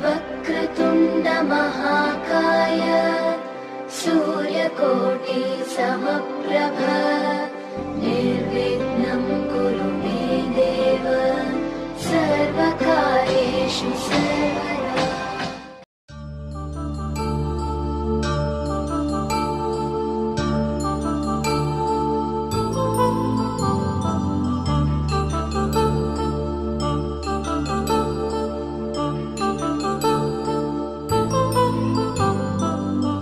वक्रतुण्डमहाकाय सूर्यकोटि समप्रभ निर्विघ्नं